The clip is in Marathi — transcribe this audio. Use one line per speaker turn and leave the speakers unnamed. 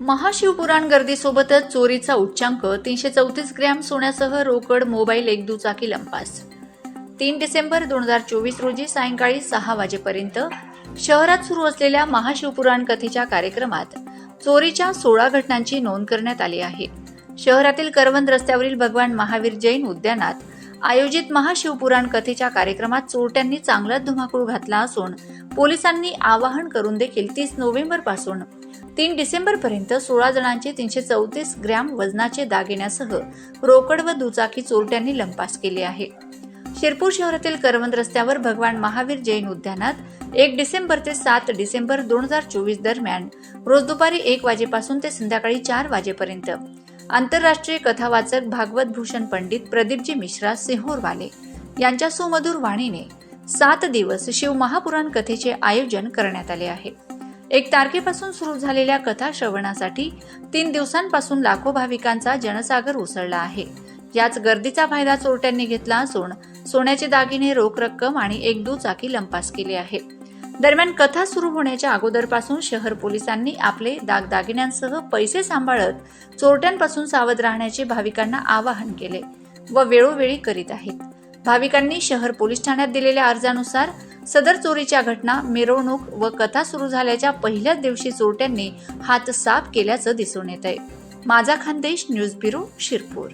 महाशिवपुराण गर्दीसोबतच चोरीचा उच्चांक तीनशे चौतीस ग्रॅम सोन्यासह रोकड मोबाईल एक दुचाकी लंपास. तीन डिसेंबर दोन हजार चोवीस रोजी सायंकाळी सहा वाजेपर्यंत शहरात सुरू असलेल्या महाशिवपुराण कथेच्या कार्यक्रमात चोरीच्या सोळा घटनांची नोंद करण्यात आली आहे. शहरातील करवंद रस्त्यावरील भगवान महावीर जैन उद्यानात आयोजित महाशिवपुराण कथेच्या कार्यक्रमात चोरट्यांनी चांगलाच धुमाकूळ घातला असून पोलिसांनी आवाहन करून देखील तीस नोव्हेंबरपासून तीन डिसेंबर पर्यंत सोळा जणांचे तीनशे चौतीस ग्रॅम वजनाचे दागिन्यासह रोकड व दुचाकी चोरट्यांनी लंपास केले आहे. शिरपूर शहरातील करवंद रस्त्यावर भगवान महावीर जैन उद्यानात एक डिसेंबर ते सात डिसेंबर दोन हजार चोवीस दरम्यान रोज दुपारी एक वाजेपासून ते संध्याकाळी चार वाजेपर्यंत. आंतरराष्ट्रीय कथावाचक भागवत भूषण पंडित प्रदीपजी मिश्रा सिंहोरवाले यांच्या सुमधुर वाणीने सात दिवस शिव महापुराण कथेचे आयोजन करण्यात आले आहे. एक तारखेपासून सुरू झालेल्या कथा श्रवणासाठी तीन दिवसांपासून लाखो भाविकांचा जनसागर उसळला आहे. याच गर्दीचा फायदा चोरट्यांनी घेतला असून सोन्याचे दागिने रोख रक्कम आणि एक दुचाकी लंपास केली आहे. दरम्यान कथा सुरू होण्याच्या अगोदरपासून शहर पोलिसांनी आपले दागदागिन्यांसह पैसे सांभाळत चोरट्यांपासून सावध राहण्याचे भाविकांना आवाहन केले व वेळोवेळी करीत आहेत. भाविकांनी शहर पोलीस ठाण्यात दिलेल्या अर्जानुसार सदर चोरीच्या घटना मिरवणूक व कथा सुरू झाल्याच्या पहिल्याच दिवशी चोरट्यांनी हात साफ केल्याचं दिसून येत आहे माझा खानदेश न्यूज ब्युरो शिरपूर.